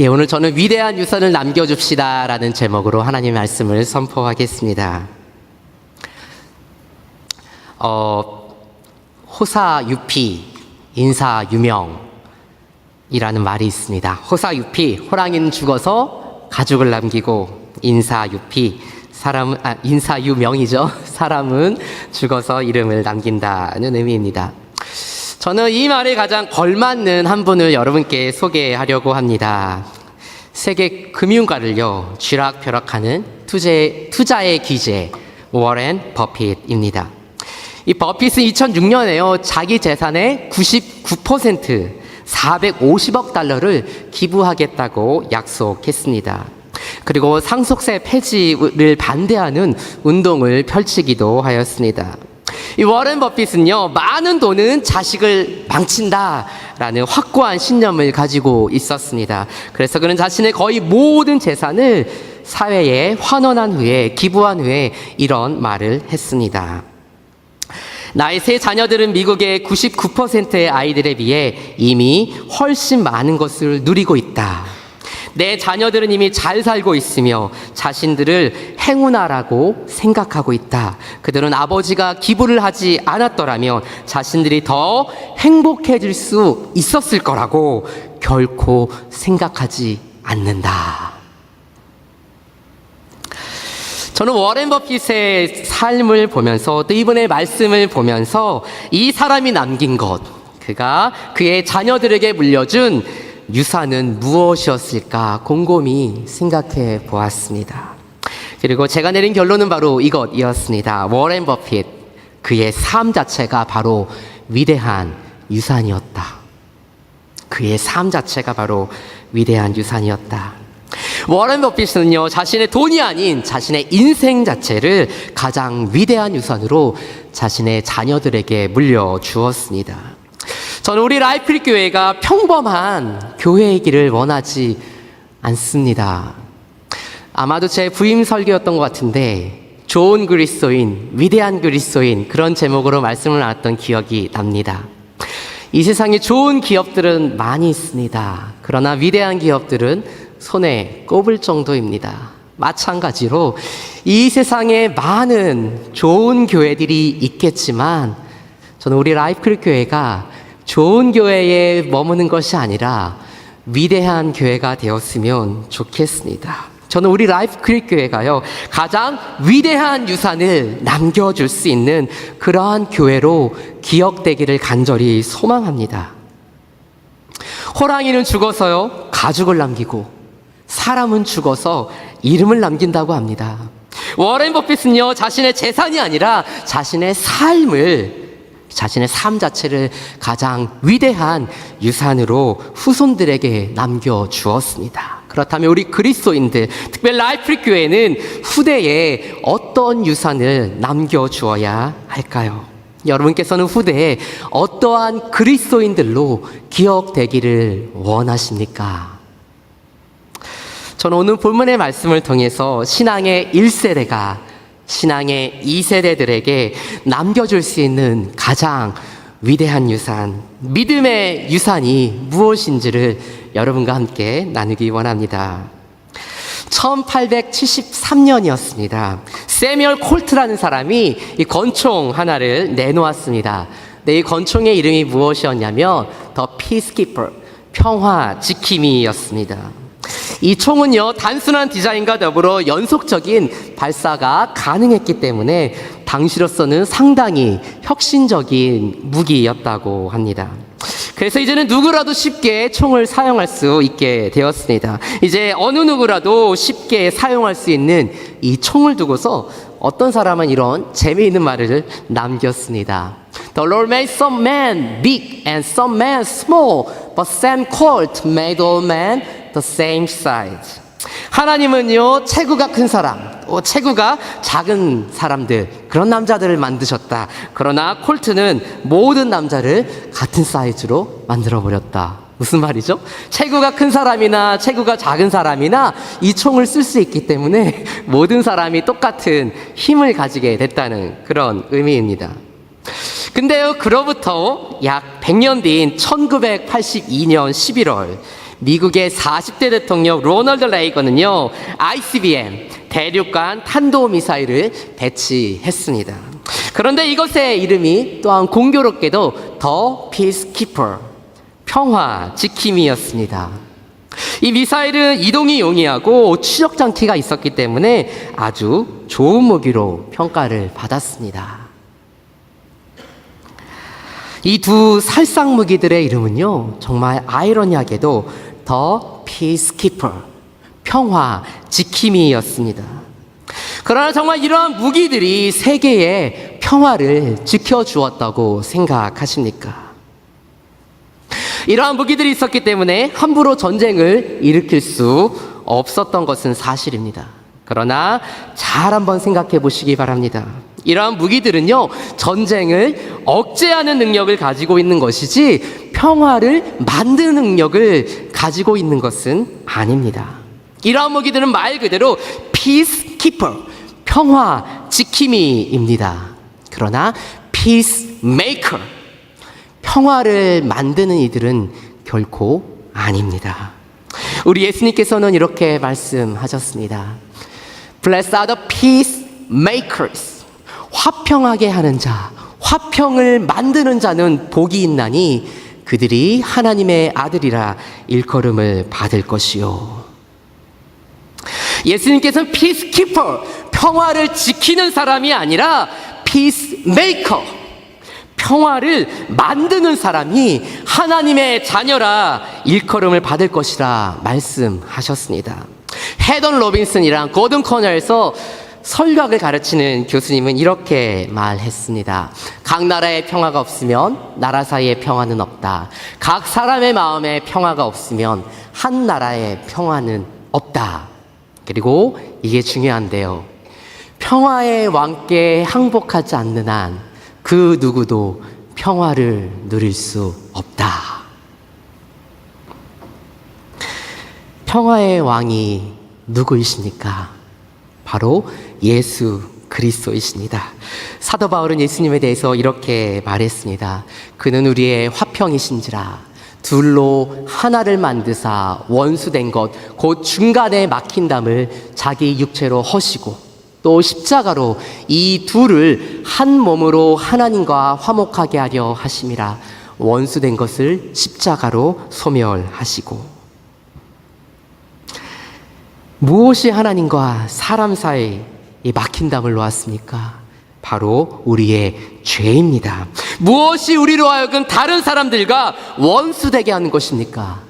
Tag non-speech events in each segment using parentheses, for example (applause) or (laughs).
예, 오늘 저는 위대한 유산을 남겨줍시다라는 제목으로 하나님 말씀을 선포하겠습니다. 어, 호사 유피, 인사 유명이라는 말이 있습니다. 호사 유피, 호랑이는 죽어서 가죽을 남기고 인사 유피, 사람 아, 인사 유명이죠. (laughs) 사람은 죽어서 이름을 남긴다는 의미입니다. 저는 이 말에 가장 걸맞는 한 분을 여러분께 소개하려고 합니다. 세계 금융가를요, 쥐락펴락하는 투자의, 투자의 기재, 워렌 버핏입니다. 이 버핏은 2006년에요, 자기 재산의 99%, 450억 달러를 기부하겠다고 약속했습니다. 그리고 상속세 폐지를 반대하는 운동을 펼치기도 하였습니다. 이 워렌 버핏은요, 많은 돈은 자식을 망친다라는 확고한 신념을 가지고 있었습니다. 그래서 그는 자신의 거의 모든 재산을 사회에 환원한 후에, 기부한 후에 이런 말을 했습니다. 나의 세 자녀들은 미국의 99%의 아이들에 비해 이미 훨씬 많은 것을 누리고 있다. 내 자녀들은 이미 잘 살고 있으며 자신들을 행운아라고 생각하고 있다. 그들은 아버지가 기부를 하지 않았더라면 자신들이 더 행복해질 수 있었을 거라고 결코 생각하지 않는다. 저는 워렌 버핏의 삶을 보면서 또 이분의 말씀을 보면서 이 사람이 남긴 것, 그가 그의 자녀들에게 물려준 유산은 무엇이었을까 곰곰이 생각해 보았습니다. 그리고 제가 내린 결론은 바로 이것이었습니다. 워렌 버핏, 그의 삶 자체가 바로 위대한 유산이었다. 그의 삶 자체가 바로 위대한 유산이었다. 워렌 버핏은요, 자신의 돈이 아닌 자신의 인생 자체를 가장 위대한 유산으로 자신의 자녀들에게 물려주었습니다. 저는 우리 라이프리 교회가 평범한 교회이기를 원하지 않습니다. 아마도 제 부임 설교였던 것 같은데, 좋은 그리스도인, 위대한 그리스도인, 그런 제목으로 말씀을 나눴던 기억이 납니다. 이 세상에 좋은 기업들은 많이 있습니다. 그러나 위대한 기업들은 손에 꼽을 정도입니다. 마찬가지로 이 세상에 많은 좋은 교회들이 있겠지만 저는 우리 라이프 교회가 좋은 교회에 머무는 것이 아니라 위대한 교회가 되었으면 좋겠습니다. 저는 우리 라이프 크릭 교회가요, 가장 위대한 유산을 남겨줄 수 있는 그러한 교회로 기억되기를 간절히 소망합니다. 호랑이는 죽어서요, 가죽을 남기고, 사람은 죽어서 이름을 남긴다고 합니다. 워렌 버핏은요, 자신의 재산이 아니라 자신의 삶을, 자신의 삶 자체를 가장 위대한 유산으로 후손들에게 남겨 주었습니다. 그렇다면 우리 그리스도인들, 특별 라이프 교회는 후대에 어떤 유산을 남겨 주어야 할까요? 여러분께서는 후대에 어떠한 그리스도인들로 기억되기를 원하십니까? 저는 오늘 본문의 말씀을 통해서 신앙의 1세대가 신앙의 2세대들에게 남겨줄 수 있는 가장 위대한 유산, 믿음의 유산이 무엇인지를 여러분과 함께 나누기 원합니다. 1873년이었습니다. 세미얼 콜트라는 사람이 이 권총 하나를 내놓았습니다. 네, 이 권총의 이름이 무엇이었냐면 더 피스키퍼, 평화 지킴이였습니다. 이 총은요, 단순한 디자인과 더불어 연속적인 발사가 가능했기 때문에 당시로서는 상당히 혁신적인 무기였다고 합니다. 그래서 이제는 누구라도 쉽게 총을 사용할 수 있게 되었습니다. 이제 어느 누구라도 쉽게 사용할 수 있는 이 총을 두고서 어떤 사람은 이런 재미있는 말을 남겼습니다. The Lord made some men big and some men small, but Sam Colt made all men the same size. 하나님은요, 체구가 큰 사람, 또 체구가 작은 사람들, 그런 남자들을 만드셨다. 그러나 콜트는 모든 남자를 같은 사이즈로 만들어버렸다. 무슨 말이죠? 체구가 큰 사람이나 체구가 작은 사람이나 이 총을 쓸 수 있기 때문에 (laughs) 모든 사람이 똑같은 힘을 가지게 됐다는 그런 의미입니다. 근데요, 그로부터 약 100년 뒤인 1982년 11월, 미국의 40대 대통령 로널드 레이건은요, ICBM, 대륙간 탄도미사일을 배치했습니다. 그런데 이것의 이름이 또한 공교롭게도 더 피스키퍼, 평화 지킴이였습니다. 이 미사일은 이동이 용이하고 추적 장치가 있었기 때문에 아주 좋은 무기로 평가를 받았습니다. 이 두 살상 무기들의 이름은요, 정말 아이러니하게도 더 피스키퍼, 평화 지킴이였습니다. 그러나 정말 이러한 무기들이 세계의 평화를 지켜주었다고 생각하십니까? 이러한 무기들이 있었기 때문에 함부로 전쟁을 일으킬 수 없었던 것은 사실입니다. 그러나 잘 한번 생각해 보시기 바랍니다. 이러한 무기들은요, 전쟁을 억제하는 능력을 가지고 있는 것이지 평화를 만드는 능력을 가지고 있는 것은 아닙니다. 이러한 무기들은 말 그대로 peacekeeper, 평화 지킴이입니다. 그러나 peacemaker, 평화를 만드는 이들은 결코 아닙니다. 우리 예수님께서는 이렇게 말씀하셨습니다. Blessed are the peacemakers. 화평하게 하는 자, 화평을 만드는 자는 복이 있나니 그들이 하나님의 아들이라 일컬음을 받을 것이요. 예수님께서는 peacekeeper, 평화를 지키는 사람이 아니라 peacemaker, 평화를 만드는 사람이 하나님의 자녀라 일컬음을 받을 것이라 말씀하셨습니다. 헤던 로빈슨이랑 고든 코너에서 설교학을 가르치는 교수님은 이렇게 말했습니다. 각 나라의 평화가 없으면 나라 사이의 평화는 없다. 각 사람의 마음에 평화가 없으면 한 나라의 평화는 없다. 그리고 이게 중요한데요. 평화의 왕께 항복하지 않는 한 그 누구도 평화를 누릴 수 없다. 평화의 왕이 누구이십니까? 바로 예수 그리스도이십니다. 사도 바울은 예수님에 대해서 이렇게 말했습니다. 그는 우리의 화평이신지라 둘로 하나를 만드사 원수된 것 곧 중간에 막힌 담을 자기 육체로 허시고 또 십자가로 이 둘을 한 몸으로 하나님과 화목하게 하려 하심이라 원수된 것을 십자가로 소멸하시고 무엇이 하나님과 사람 사이 이 막힌 담을 놓았습니까? 바로 우리의 죄입니다. 무엇이 우리로 하여금 다른 사람들과 원수되게 하는 것입니까?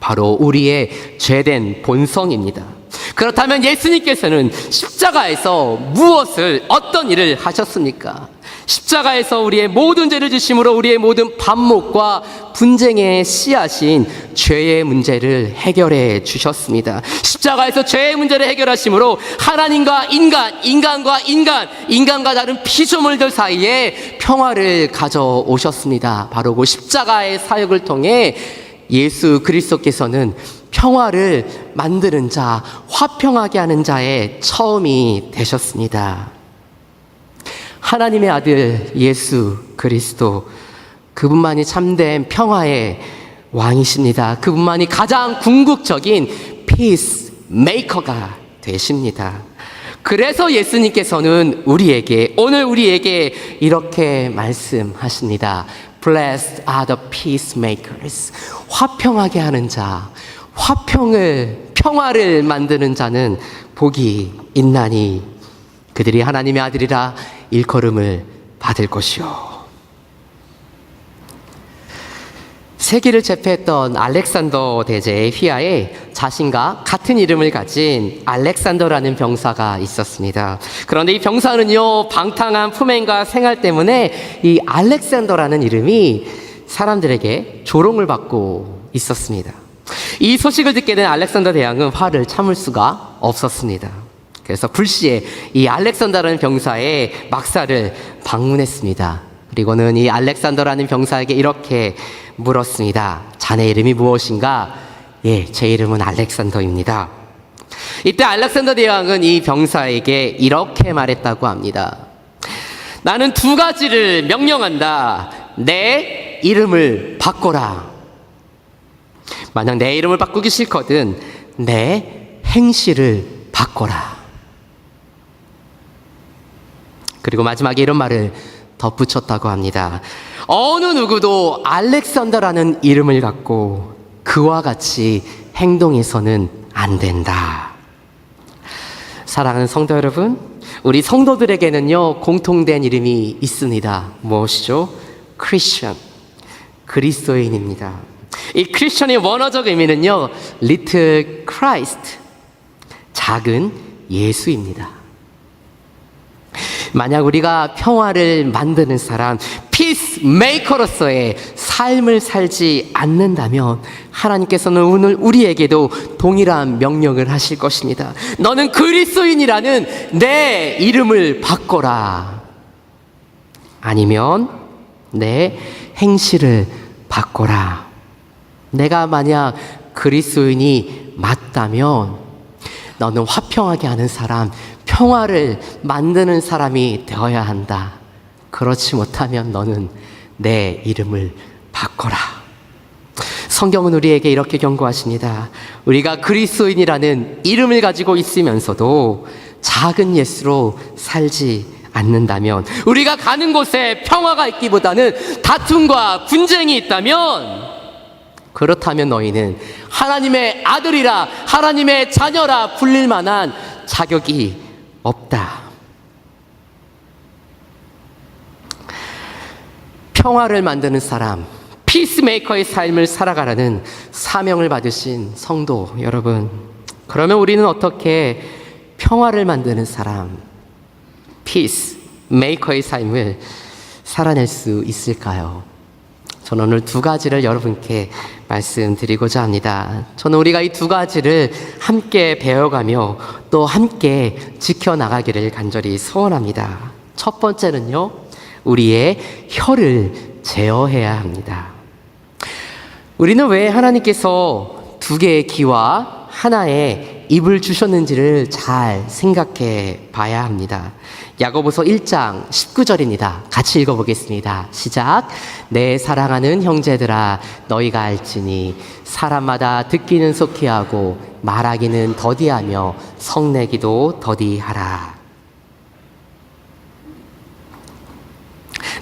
바로 우리의 죄된 본성입니다. 그렇다면 예수님께서는 십자가에서 무엇을 어떤 일을 하셨습니까? 십자가에서 우리의 모든 죄를 지심으로 우리의 모든 반목과 분쟁의 씨앗인 죄의 문제를 해결해 주셨습니다. 십자가에서 죄의 문제를 해결하심으로 하나님과 인간, 인간과 인간, 인간과 다른 피조물들 사이에 평화를 가져오셨습니다. 바로 그 십자가의 사역을 통해 예수 그리스도께서는 평화를 만드는 자, 화평하게 하는 자의 처음이 되셨습니다. 하나님의 아들 예수 그리스도 그분만이 참된 평화의 왕이십니다. 그분만이 가장 궁극적인 피스 메이커가 되십니다. 그래서 예수님께서는 우리에게 오늘 우리에게 이렇게 말씀하십니다. Blessed are the peacemakers. 화평하게 하는 자, 화평을 평화를 만드는 자는 복이 있나니 그들이 하나님의 아들이라 일컬음을 받을 것이요. 세계를 제패했던 알렉산더 대제의 휘하에 자신과 같은 이름을 가진 알렉산더라는 병사가 있었습니다. 그런데 이 병사는요, 방탕한 품행과 생활 때문에 이 알렉산더라는 이름이 사람들에게 조롱을 받고 있었습니다. 이 소식을 듣게 된 알렉산더 대왕은 화를 참을 수가 없었습니다. 그래서 불시에 이 알렉산더라는 병사의 막사를 방문했습니다. 그리고는 이 알렉산더라는 병사에게 이렇게 물었습니다. 자네 이름이 무엇인가? 예, 제 이름은 알렉산더입니다. 이때 알렉산더 대왕은 이 병사에게 이렇게 말했다고 합니다. 나는 두 가지를 명령한다. 내 이름을 바꿔라. 만약 내 이름을 바꾸기 싫거든 내 행실을 바꿔라. 그리고 마지막에 이런 말을 덧붙였다고 합니다. 어느 누구도 알렉산더라는 이름을 갖고 그와 같이 행동해서는 안 된다. 사랑하는 성도 여러분, 우리 성도들에게는요, 공통된 이름이 있습니다. 무엇이죠? 크리스천. 그리스도인입니다. 이 크리스천의 원어적 의미는요, little Christ. 작은 예수입니다. 만약 우리가 평화를 만드는 사람, 피스메이커로서의 삶을 살지 않는다면 하나님께서는 오늘 우리에게도 동일한 명령을 하실 것입니다. 너는 그리스도인이라는 내 이름을 바꿔라. 아니면 내 행실을 바꿔라. 내가 만약 그리스도인이 맞다면 너는 화평하게 하는 사람, 평화를 만드는 사람이 되어야 한다. 그렇지 못하면 너는 내 이름을 바꿔라. 성경은 우리에게 이렇게 경고하십니다. 우리가 그리스도인이라는 이름을 가지고 있으면서도 작은 예수로 살지 않는다면 우리가 가는 곳에 평화가 있기보다는 다툼과 분쟁이 있다면 그렇다면 너희는 하나님의 아들이라 하나님의 자녀라 불릴 만한 자격이 없다. 평화를 만드는 사람, 피스메이커의 삶을 살아가라는 사명을 받으신 성도 여러분. 그러면 우리는 어떻게 평화를 만드는 사람, 피스 메이커의 삶을 살아낼 수 있을까요? 저는 오늘 두 가지를 여러분께 말씀드리고자 합니다. 저는 우리가 이 두 가지를 함께 배워가며 또 함께 지켜나가기를 간절히 소원합니다. 첫 번째는요, 우리의 혀를 제어해야 합니다. 우리는 왜 하나님께서 두 개의 귀와 하나의 입을 주셨는지를 잘 생각해 봐야 합니다. 야고보서 1장 19절입니다. 같이 읽어보겠습니다. 시작. 내 사랑하는 형제들아 너희가 알지니 사람마다 듣기는 속히 하고 말하기는 더디하며 성내기도 더디하라.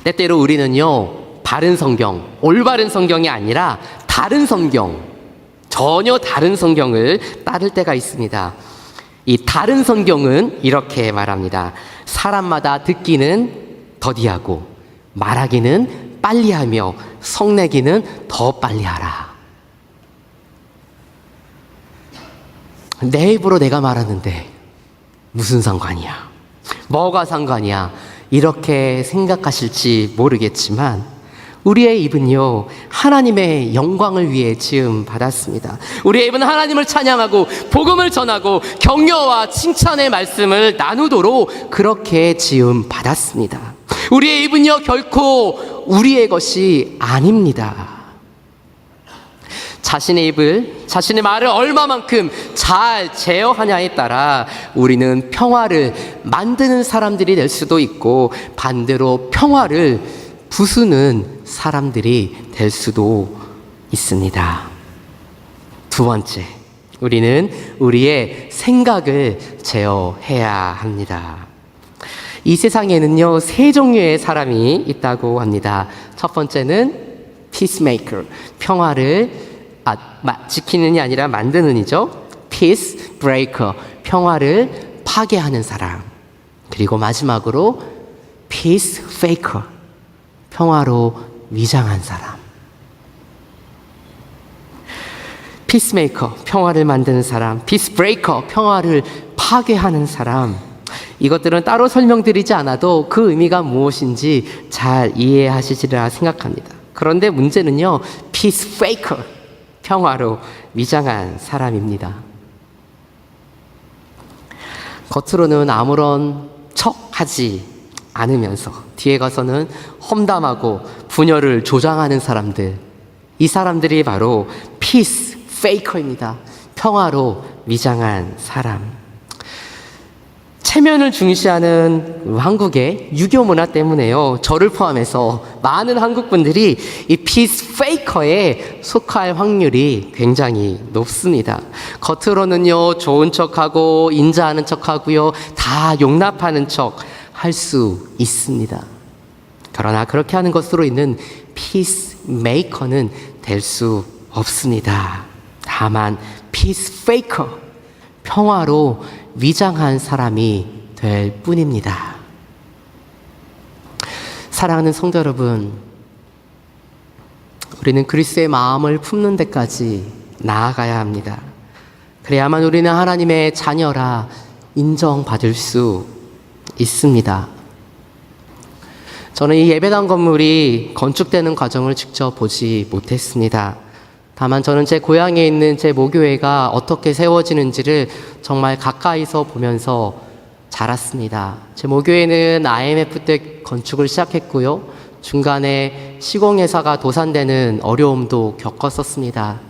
때때로 우리는요 바른 성경, 올바른 성경이 아니라 다른 성경, 전혀 다른 성경을 따를 때가 있습니다. 이 다른 성경은 이렇게 말합니다. 사람마다 듣기는 더디하고 말하기는 빨리 하며 성내기는 더 빨리 하라. 내 입으로 내가 말하는데 무슨 상관이야? 뭐가 상관이야? 이렇게 생각하실지 모르겠지만 우리의 입은요 하나님의 영광을 위해 지음 받았습니다. 우리의 입은 하나님을 찬양하고 복음을 전하고 격려와 칭찬의 말씀을 나누도록 그렇게 지음 받았습니다. 우리의 입은요 결코 우리의 것이 아닙니다. 자신의 입을, 자신의 말을 얼마만큼 잘 제어하냐에 따라 우리는 평화를 만드는 사람들이 될 수도 있고 반대로 평화를 부수는 사람들이 될 수도 있습니다. 두 번째, 우리는 우리의 생각을 제어해야 합니다. 이 세상에는요, 세 종류의 사람이 있다고 합니다. 첫 번째는 peacemaker, 평화를 아, 마, 지키는 이 아니라 만드는 이죠. peace breaker, 평화를 파괴하는 사람. 그리고 마지막으로 peace faker, 평화로 위장한 사람. 피스메이커, 평화를 만드는 사람, 피스브레이커, 평화를 파괴하는 사람. 이것들은 따로 설명드리지 않아도 그 의미가 무엇인지 잘 이해하시리라 생각합니다. 그런데 문제는요, 피스페이커, 평화로 위장한 사람입니다. 겉으로는 아무런 척 하지 않으면서 뒤에 가서는 험담하고 분열을 조장하는 사람들. 이 사람들이 바로 피스 페이커입니다. 평화로 위장한 사람. 체면을 중시하는 한국의 유교 문화 때문에요. 저를 포함해서 많은 한국 분들이 이 피스 페이커에 속할 확률이 굉장히 높습니다. 겉으로는요, 좋은 척하고, 인자하는 척하고요, 다 용납하는 척 할 수 있습니다. 그러나 그렇게 하는 것으로 있는 피스 메이커는 될 수 없습니다. 다만 피스 페이커, 평화로 위장한 사람이 될 뿐입니다. 사랑하는 성도 여러분, 우리는 그리스의 마음을 품는 데까지 나아가야 합니다. 그래야만 우리는 하나님의 자녀라 인정받을 수 있습니다. 저는 이 예배당 건물이 건축되는 과정을 직접 보지 못했습니다. 다만 저는 제 고향에 있는 제 모교회가 어떻게 세워지는지를 정말 가까이서 보면서 자랐습니다. 제 모교회는 IMF 때 건축을 시작했고요. 중간에 시공회사가 도산되는 어려움도 겪었었습니다.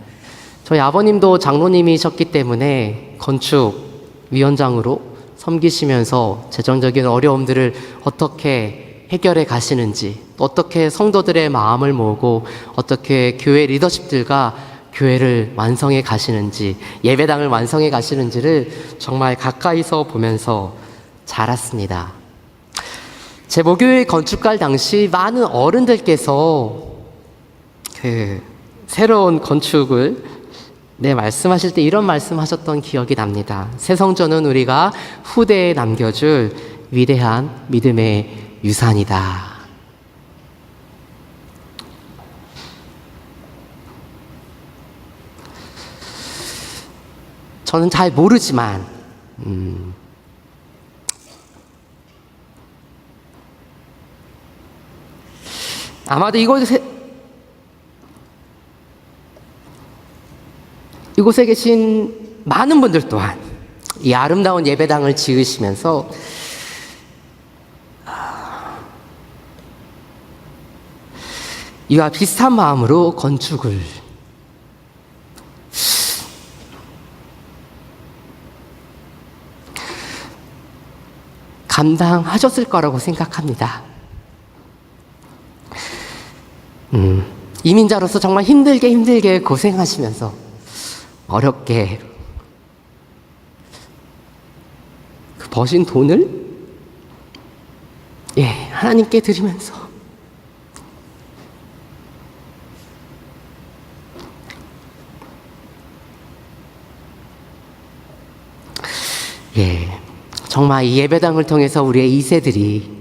저희 아버님도 장로님이셨기 때문에 건축 위원장으로 섬기시면서 재정적인 어려움들을 어떻게 해결해 가시는지, 또 어떻게 성도들의 마음을 모으고 어떻게 교회 리더십들과 교회를 완성해 가시는지, 예배당을 완성해 가시는지를 정말 가까이서 보면서 자랐습니다. 제 모교회 건축할 당시 많은 어른들께서 그 새로운 건축을 네, 말씀하실 때 이런 말씀하셨던 기억이 납니다. 새 성전은 우리가 후대에 남겨줄 위대한 믿음의 유산이다. 저는 잘 모르지만, 음, 아마도 이곳에, 이곳에 계신 많은 분들 또한 이 아름다운 예배당을 지으시면서 이와 비슷한 마음으로 건축을 감당하셨을 거라고 생각합니다. 음, 이민자로서 정말 힘들게 힘들게 고생하시면서 어렵게 그 버신 돈을 예, 하나님께 드리면서 예, 정말 이 예배당을 통해서 우리의 이세들이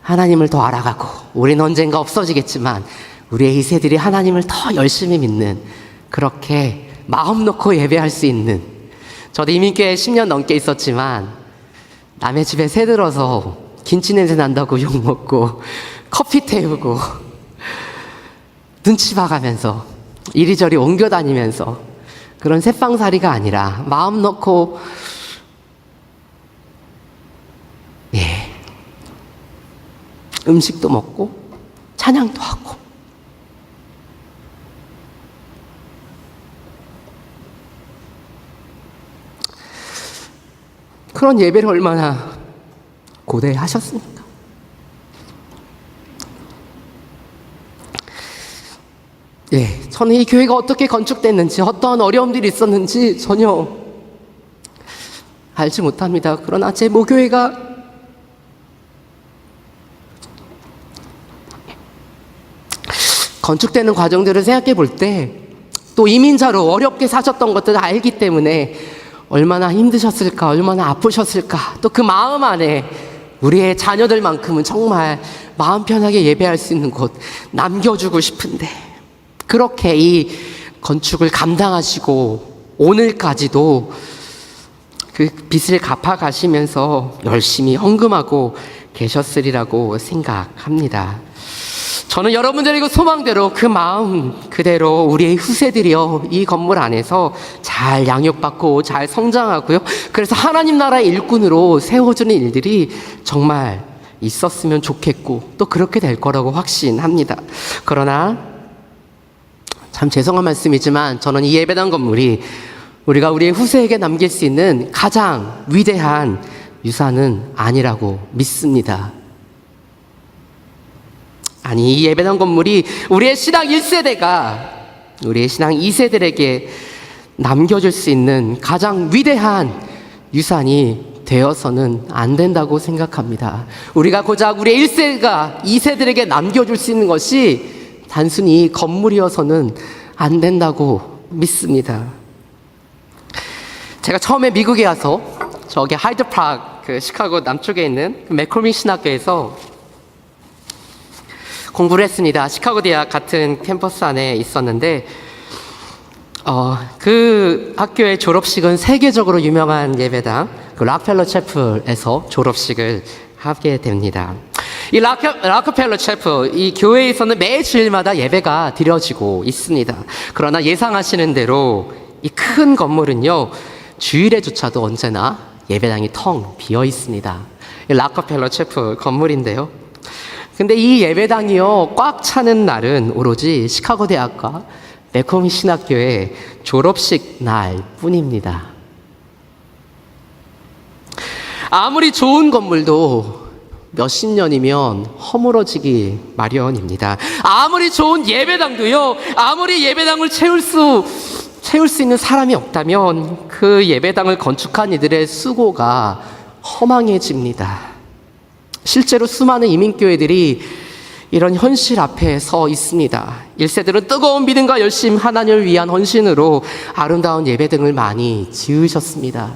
하나님을 더 알아가고 우리는 언젠가 없어지겠지만 우리의 이세들이 하나님을 더 열심히 믿는 그렇게 마음 놓고 예배할 수 있는 저도 이민교회 10년 넘게 있었지만 남의 집에 새들어서 김치 냄새 난다고 욕먹고 커피 태우고 눈치 봐가면서 이리저리 옮겨 다니면서 그런 새빵살이가 아니라 마음 놓고 예 음식도 먹고 찬양도 하고 그런 예배를 얼마나 고대하셨습니까? 예, 저는 이 교회가 어떻게 건축됐는지, 어떠한 어려움들이 있었는지 전혀 알지 못합니다. 그러나 제 모교회가 건축되는 과정들을 생각해 볼 때, 또 이민자로 어렵게 사셨던 것들을 알기 때문에 얼마나 힘드셨을까, 얼마나 아프셨을까, 또 그 마음 안에 우리의 자녀들만큼은 정말 마음 편하게 예배할 수 있는 곳 남겨주고 싶은데, 그렇게 이 건축을 감당하시고 오늘까지도 그 빚을 갚아 가시면서 열심히 헌금하고 계셨으리라고 생각합니다. 저는 여러분들의 그 소망대로 그 마음 그대로 우리의 후세들이요 이 건물 안에서 잘 양육받고 잘 성장하고요. 그래서 하나님 나라의 일꾼으로 세워주는 일들이 정말 있었으면 좋겠고 또 그렇게 될 거라고 확신합니다. 그러나 참 죄송한 말씀이지만 저는 이 예배당 건물이 우리가 우리의 후세에게 남길 수 있는 가장 위대한 유산은 아니라고 믿습니다. 아니, 이 예배당 건물이 우리의 신앙 1세대가 우리의 신앙 2세들에게 남겨줄 수 있는 가장 위대한 유산이 되어서는 안 된다고 생각합니다. 우리가 고작 우리의 1세가 2세들에게 남겨줄 수 있는 것이 단순히 건물이어서는 안 된다고 믿습니다. 제가 처음에 미국에 와서 저기 하이드 파크 그 시카고 남쪽에 있는 그 맥콜민 신학교에서 공부를 했습니다. 시카고 대학 같은 캠퍼스 안에 있었는데 어, 그 학교의 졸업식은 세계적으로 유명한 예배당 그 락펠러 채플에서 졸업식을 하게 됩니다. 이 락, 락펠러 채플 이 교회에서는 매 주일마다 예배가 드려지고 있습니다. 그러나 예상하시는 대로 이 큰 건물은요 주일에조차도 언제나 예배당이 텅 비어 있습니다. 이 락펠러 채플 건물인데요. 근데 이 예배당이요 꽉 차는 날은 오로지 시카고 대학과 매콤 신학교의 졸업식 날 뿐입니다. 아무리 좋은 건물도 몇십 년이면 허물어지기 마련입니다. 아무리 좋은 예배당도요, 아무리 예배당을 채울 수, 채울 수 있는 사람이 없다면 그 예배당을 건축한 이들의 수고가 허망해집니다. 실제로 수많은 이민교회들이 이런 현실 앞에 서 있습니다. 1세들은 뜨거운 믿음과 열심 하나님을 위한 헌신으로 아름다운 예배 등을 많이 지으셨습니다.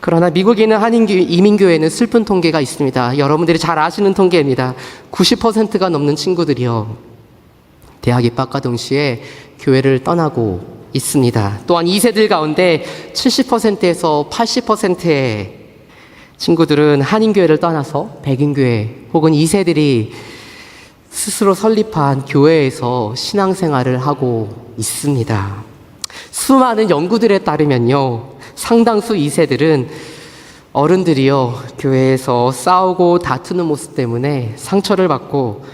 그러나 미국에 있는 한인교 이민교회는 슬픈 통계가 있습니다. 여러분들이 잘 아시는 통계입니다. 90%가 넘는 친구들이요. 대학 입학과 동시에 교회를 떠나고 있습니다. 또한 2세들 가운데 70%에서 80%의 친구들은 한인교회를 떠나서 백인교회 혹은 2세들이 스스로 설립한 교회에서 신앙생활을 하고 있습니다. 수많은 연구들에 따르면요. 상당수 2세들은 어른들이요. 교회에서 싸우고 다투는 모습 때문에 상처를 받고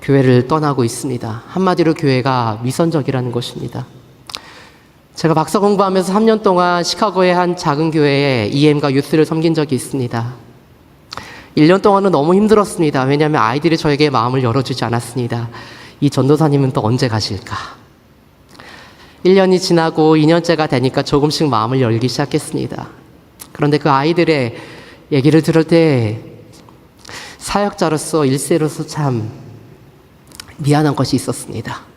교회를 떠나고 있습니다. 한마디로 교회가 위선적이라는 것입니다. 제가 박사 공부하면서 3년 동안 시카고의 한 작은 교회에 EM과 유스를 섬긴 적이 있습니다. 1년 동안은 너무 힘들었습니다. 왜냐하면 아이들이 저에게 마음을 열어주지 않았습니다. 이 전도사님은 또 언제 가실까? 1년이 지나고 2년째가 되니까 조금씩 마음을 열기 시작했습니다. 그런데 그 아이들의 얘기를 들을 때 사역자로서 일세로서 참 미안한 것이 있었습니다.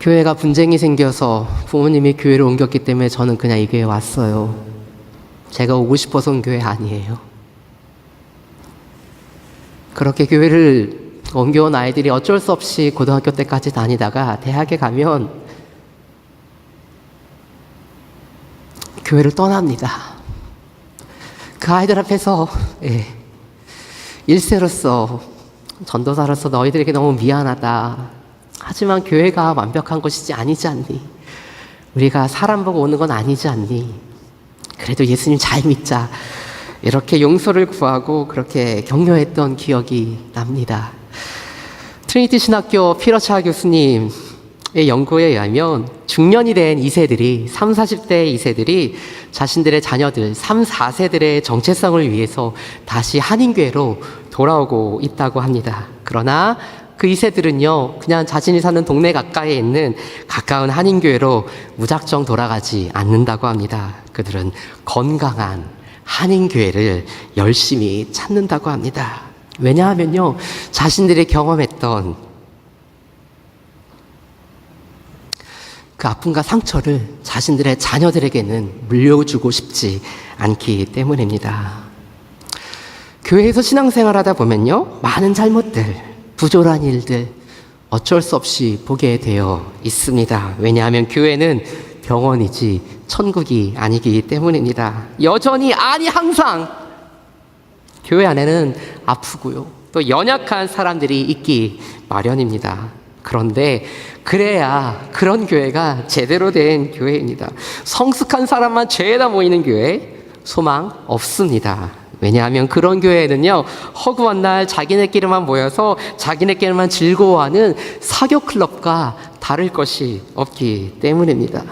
교회가 분쟁이 생겨서 부모님이 교회를 옮겼기 때문에 저는 그냥 이 교회에 왔어요. 제가 오고 싶어서 온 교회 아니에요. 그렇게 교회를 옮겨온 아이들이 어쩔 수 없이 고등학교 때까지 다니다가 대학에 가면 교회를 떠납니다. 그 아이들 앞에서 예, 일세로서 전도사로서 너희들에게 너무 미안하다. 하지만 교회가 완벽한 것이지 아니지 않니? 우리가 사람 보고 오는 건 아니지 않니? 그래도 예수님 잘 믿자. 이렇게 용서를 구하고 그렇게 격려했던 기억이 납니다. 트리니티 신학교 피러차 교수님의 연구에 의하면 중년이 된 2세들이 3, 40대 2세들이 자신들의 자녀들 3, 4세들의 정체성을 위해서 다시 한인교회로 돌아오고 있다고 합니다. 그러나 그 2세들은요, 그냥 자신이 사는 동네 가까이에 있는 가까운 한인교회로 무작정 돌아가지 않는다고 합니다. 그들은 건강한 한인교회를 열심히 찾는다고 합니다. 왜냐하면요, 자신들이 경험했던 그 아픔과 상처를 자신들의 자녀들에게는 물려주고 싶지 않기 때문입니다. 교회에서 신앙생활 하다 보면요, 많은 잘못들, 부조한 일들, 어쩔 수 없이 보게 되어 있습니다. 왜냐하면 교회는 병원이지 천국이 아니기 때문입니다. 여전히 아니 항상 교회 안에는 아프고요. 또 연약한 사람들이 있기 마련입니다. 그런데 그래야 그런 교회가 제대로 된 교회입니다. 성숙한 사람만 죄에다 모이는 교회 소망 없습니다. 왜냐하면 그런 교회는요, 허구한 날 자기네끼리만 모여서 자기네끼리만 즐거워하는 사교 클럽과 다를 것이 없기 때문입니다.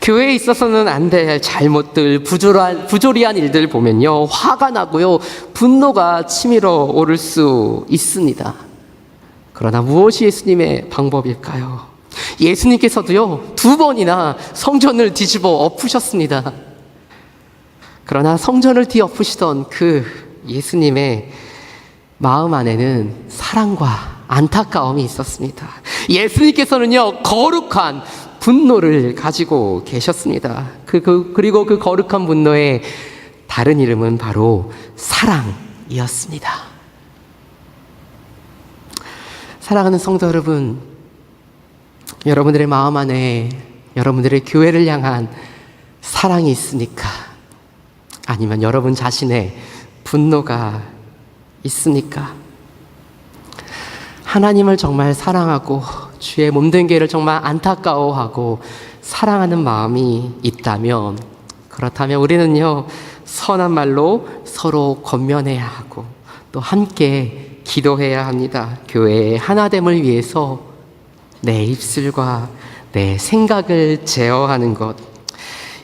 교회에 있어서는 안 될 잘못들, 부조리한, 부조리한 일들 보면요. 화가 나고요. 분노가 치밀어 오를 수 있습니다. 그러나 무엇이 예수님의 방법일까요? 예수님께서도요, 두 번이나 성전을 뒤집어 엎으셨습니다. 그러나 성전을 뒤엎으시던 그 예수님의 마음 안에는 사랑과 안타까움이 있었습니다. 예수님께서는요, 거룩한 분노를 가지고 계셨습니다. 그, 그, 그리고 그 거룩한 분노의 다른 이름은 바로 사랑이었습니다. 사랑하는 성도 여러분, 여러분들의 마음 안에 여러분들의 교회를 향한 사랑이 있습니까? 아니면 여러분 자신의 분노가 있습니까? 하나님을 정말 사랑하고 주의 몸된 교회를 정말 안타까워하고 사랑하는 마음이 있다면 그렇다면 우리는요 선한 말로 서로 권면해야 하고 또 함께 기도해야 합니다. 교회의 하나됨을 위해서 내 입술과 내 생각을 제어하는 것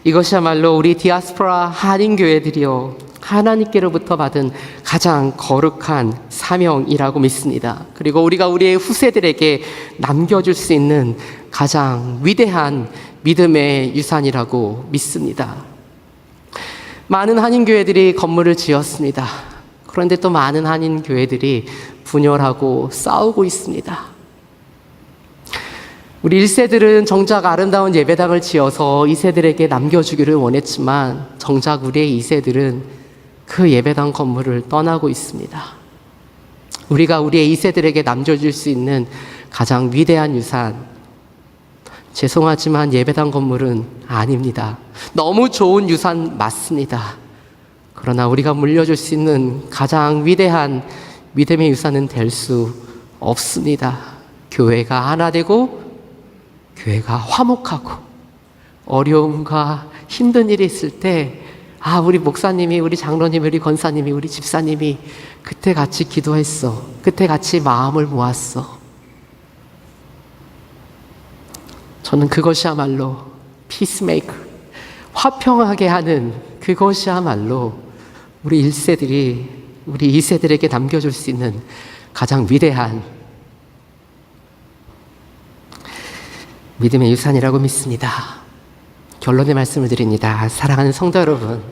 이것이야말로 우리 디아스포라 한인 교회들이요 하나님께로부터 받은 가장 거룩한 사명이라고 믿습니다. 그리고 우리가 우리의 후세들에게 남겨줄 수 있는 가장 위대한 믿음의 유산이라고 믿습니다. 많은 한인 교회들이 건물을 지었습니다. 그런데 또 많은 한인 교회들이 분열하고 싸우고 있습니다. 우리 1세들은 정작 아름다운 예배당을 지어서 2세들에게 남겨주기를 원했지만 정작 우리의 2세들은 그 예배당 건물을 떠나고 있습니다. 우리가 우리의 2세들에게 남겨줄 수 있는 가장 위대한 유산, 죄송하지만 예배당 건물은 아닙니다. 너무 좋은 유산 맞습니다. 그러나 우리가 물려줄 수 있는 가장 위대한 믿음의 유산은 될 수 없습니다. 교회가 하나 되고 교회가 화목하고 어려움과 힘든 일이 있을 때, 아, 우리 목사님이, 우리 장로님이, 우리 권사님이, 우리 집사님이 그때 같이 기도했어. 그때 같이 마음을 모았어. 저는 그것이야말로 피스메이커, 화평하게 하는 그것이야말로 우리 1세들이, 우리 2세들에게 남겨줄 수 있는 가장 위대한 믿음의 유산이라고 믿습니다. 결론의 말씀을 드립니다. 사랑하는 성도 여러분.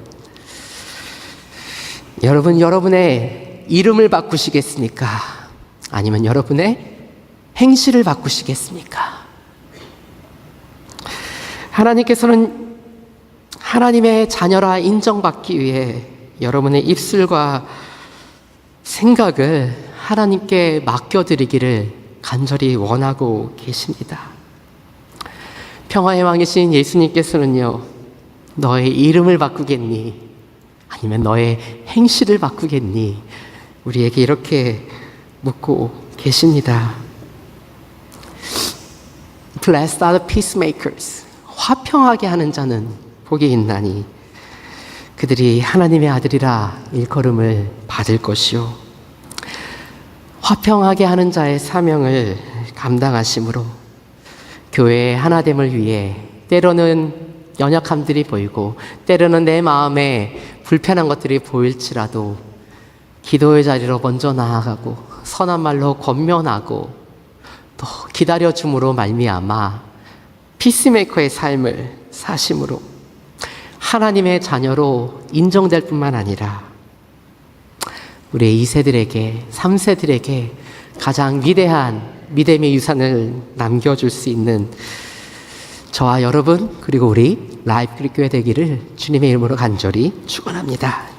여러분, 여러분의 이름을 바꾸시겠습니까? 아니면 여러분의 행실을 바꾸시겠습니까? 하나님께서는 하나님의 자녀라 인정받기 위해 여러분의 입술과 생각을 하나님께 맡겨드리기를 간절히 원하고 계십니다. 평화의 왕이신 예수님께서는요, 너의 이름을 바꾸겠니? 아니면 너의 행실을 바꾸겠니? 우리에게 이렇게 묻고 계십니다. Blessed are the peacemakers. 화평하게 하는 자는 복이 있나니 그들이 하나님의 아들이라 일컬음을 받을 것이요. 화평하게 하는 자의 사명을 감당하심으로 교회의 하나됨을 위해 때로는 연약함들이 보이고 때로는 내 마음에 불편한 것들이 보일지라도 기도의 자리로 먼저 나아가고 선한 말로 권면하고 또 기다려 줌으로 말미암아 피스메이커의 삶을 사심으로 하나님의 자녀로 인정될 뿐만 아니라 우리 2세들에게 3세들에게 가장 위대한 믿음의 유산을 남겨줄 수 있는 저와 여러분 그리고 우리 라이프 교회 되기를 주님의 이름으로 간절히 축원합니다.